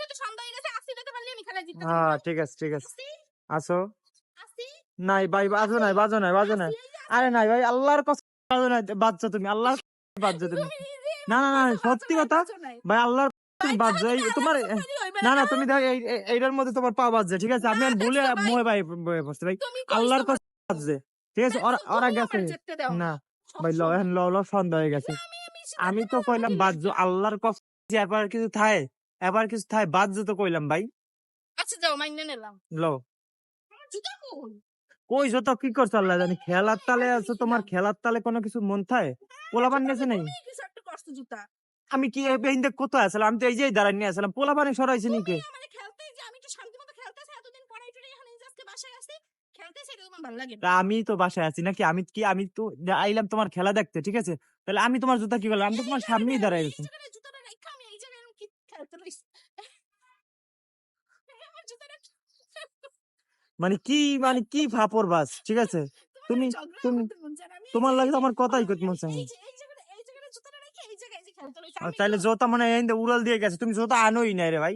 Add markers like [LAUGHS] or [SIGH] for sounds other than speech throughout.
যেহেতু সন্ধ্যা হয়ে গেছে আসি পারলে আমি খেলা জিততে হ্যাঁ ঠিক আছে ঠিক আছে। আসো? নাই ভাই বাজো নাই বাজো নাই বাজো নাই। আরে নাই ভাই আল্লাহর কসম বাজো নাই বাজছো তুমি আল্লাহর [LAUGHS] বাজছো তুমি। না না না সত্যি কথা ভাই আল্লাহর কসম তোমার না না তুমি দেখ এই- এই- এইটার মধ্যে তোমার পা বাজছে ঠিক আছে? আমি ভুলে ভাই? মোহে ভাই বয়ে বসতে ভাই। আল্লাহর কসম বাজছে ঠিক আছে? ওরা ওরা গেছে। না ভাই ল ল সন্ধ্যা হয়ে গেছে। আমি তো কইলাম বাজছো আল্লাহর কসম এবার কিছু থায় এবার কিছু থায় বাজছো তো কইলাম ভাই। আচ্ছা যাও মাইনে নিলাম। ল আমার জুতা কই? কই যত কি করছ আল্লাহ জানি? খেলার তালে আছে তোমার খেলার তালে কোনো কিছু মন থায়? পোলাবান গেছে নাই কিছু একটা করছ জুতা? আমি কি বেহিন্দে কোথায় আসলাম আমি তো এই যে দাঁড়াই নিয়ে আসলাম পোলাবানে সরাইছে নাকি? মানে খেলতে যে আমি তা আমি তো বাসায় আছি নাকি? আমি কি আমি তো আইলাম তোমার খেলা দেখতে ঠিক আছে? তাহলে আমি তোমার জুতা কি করলাম? আমি তো তোমার সামনেই দাঁড়াই আছি জায়গায় জুতাটা রাইখা আমি এই জায়গায় এরকম কি খেলতে রইছি আমার জুতাটা মানে কি মানে কি ফাপর বাস ঠিক আছে? তুমি তুমি তোমার লাগে আমার কথাই করতে মন এই চায় না। যে- এই জায়গাটা- এই জায়গাটা জুতাটা রাইখা এই জায়গায় যে খেলতে রইছি। আর আমি তাইলে তো- জোতা মানে উড়াল দিয়ে গেছে তুমি জোতা আনোই নাই রে ভাই।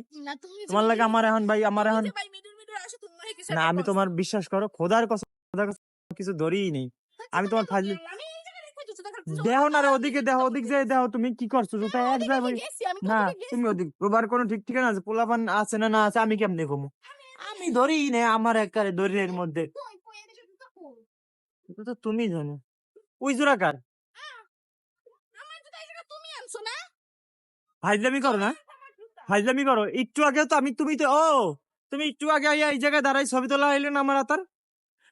তোমার লাগে আমার এখন ভাই আমার এখন না আমি তোমার বিশ্বাস করো খোদার কসম খোদার কসম কিছু ধরিই নেই। আমি তোমার ফাজলি। দেহ না রে ওদিকে দেহ ওদিক গেছি। যে দেহ তুমি কি করছ? জুতা এক আমি না তুমি ওদিক তোমার কোনো ঠিক ঠিকানা আছে? পোলাপান আছে না না আছে? আমি কেমনে ঘুমো? আমি ধরি নে আমার একারে দড়ি মধ্যে? এটা তো তুমি জানো। ওই জোড়া কার? ফাইজলামি করো না। ফাইজলামি করো। একটু আগে তো আমি তুমি তো ও তুমি একটু আগে আইয়া এই জায়গায় দাঁড়াই ছবি তোলা হইলে না আমার হাতার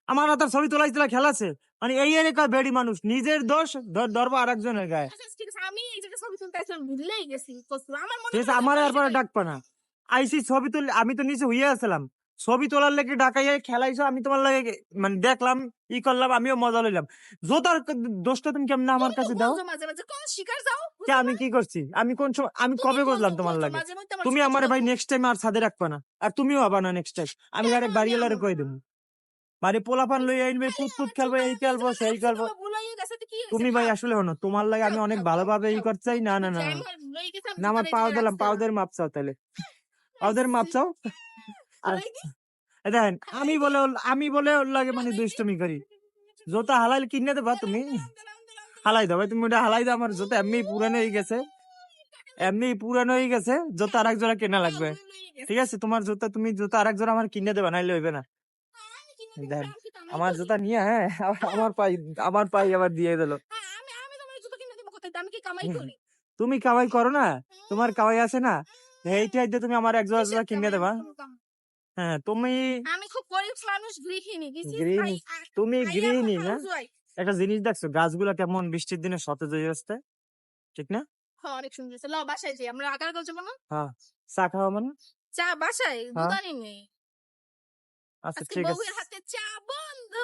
আমার হাতার ছবি তোলা খেলাছে মানে এই এলাকার বেড়ি মানুষ নিজের দোষ ধর- ধরবো আর একজনের গায়ে। আচ্ছা, ঠিক আছে, আমি এই জায়গায় ছবি তুলতে আসলাম, ভুলেই গেছি। কসু, আমার মনে আছে আমার আর ডাকবা না। আইসি ছবি তুল আমি তো নিচে হইয়া আসলাম ছবি তোলার লেগে ডাকাইয়া খেলাইছো আমি তোমার লাগে মানে দেখলাম ই করলাম আমিও মজা লইলাম। জোতার দোষটা তুমি কেমন আমার কাছে দাও? কে আমি কি করছি? আমি কোন সময় আমি কবে বুঝলাম তোমার লাগে? তুমি আমার ভাই নেক্সট টাইম আর ছাদে রাখবা না। আর তুমিও হবা না নেক্সট টাইম আমি আমি বাড়িওয়ালারে কই দেবো বাড়ি পোলাপান লই আইনবে ফুট ফুট খেলবে এই খেলব সেই খেলব? তুমি ভাই আসলে হনো তোমার লাগে আমি অনেক ভালোভাবে ই। করতে চাই না না না আমার পাও দিলাম জায়গায় পাও রাখছিলাম। দের মাপ চাও তাহলে পাওদের মাপ চাও আর? এ দেখেন আমি বলে আমি বলে ওর লাগে মানে দুষ্টমি করি। জোতা [LAUGHS] হালাইলে কিনে দেবা তুমি? হালাই দাও ভাই তুমি ওটা হালাই দাও আমার জোতা এমনি পুরানো হয়ে গেছে। এমনি পুরানো হয়ে গেছে জোতা আরেক জোড়া কেনা লাগবে। ঠিক আছে তোমার জুতা তুমি জুতা আরেক জোড়া আমার কিনে দেবা নাইলে হইবে না। দেন, আমার জুতা নিয়ে হ্যাঁ আমার পাই আমার পাই আবার দিয়ে দিল। আমি আমি তোমার জুতো কিনে দেবো কোথায়? আমি কি কামাই করি? তুমি কামাই করো না তোমার কামাই আছে না। এইটাই দিয়ে তুমি আমার এক জোড়া জোড়া কিনে দেবা। হ্যাঁ তুমি আমি খুব গরিব মানুষ গৃহিণী গৃহিণী? তুমি গৃহিণী না? একটা জিনিস দেখছ গাছগুলা কেমন বৃষ্টির দিনে সতেজ হয়ে আসতে ঠিক না? হ্যাঁ, অনেক সুন্দর। ল, বাসায় যাই। আমরা আগার যাব না? চা খাওয়া মানে? চা বাসায়। দোকানে নেই। আচ্ছা ঠিক আছে। হাতে চা বন্ধ।